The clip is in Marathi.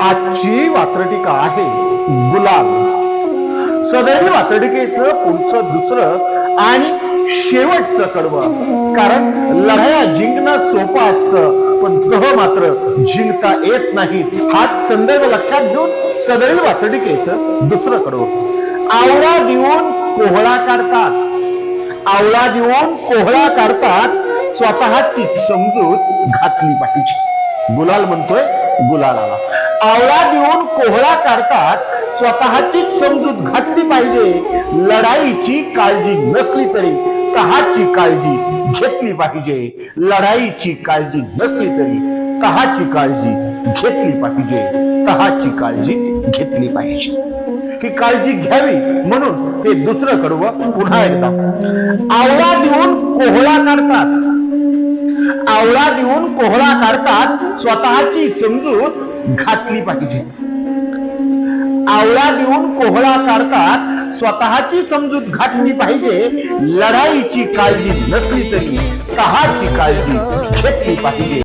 आजची वात्रटिका आहे गुलाब सदैव वात्रटिकेचं पुढचं दुसरं आणि शेवटचं कडवं. कारण लढाया जिंकणं सोपं असतं पण तह मात्र जिंकता येत नाहीत. हाच संदर्भ लक्षात घेऊन सदैव वात्रटिकेचं दुसरं कडवं. आवळा देऊन कोहळा काढतात. आवळा देऊन कोहळा काढतात स्वतःची समजूत घातली पाहिजे. गुलाल म्हणतोय गुलालाला. आवळा देऊन कोहळा काढतात स्वतःची समजूत घातली पाहिजे. लढाईची काळजी नसली तरी कहाची काळजी घेतली पाहिजे? लढाईची काळजी नसली तरी कहाची काळजी घेतली पाहिजे? कहाची काळजी घेतली पाहिजे? ही काळजी घ्यावी म्हणून ते दुसरं कडवं पुन्हा एकदा. आवळा देऊन कोहळा काढतात. आवळा देऊन कोहळा काढतात स्वतःची समजूत घातली पाहिजे. आवळा देऊन कोहळा काढतात स्वतःची समजूत घातली पाहिजे. लढाईची काळजी नसली तरी कहाची काळजी घेतली पाहिजे.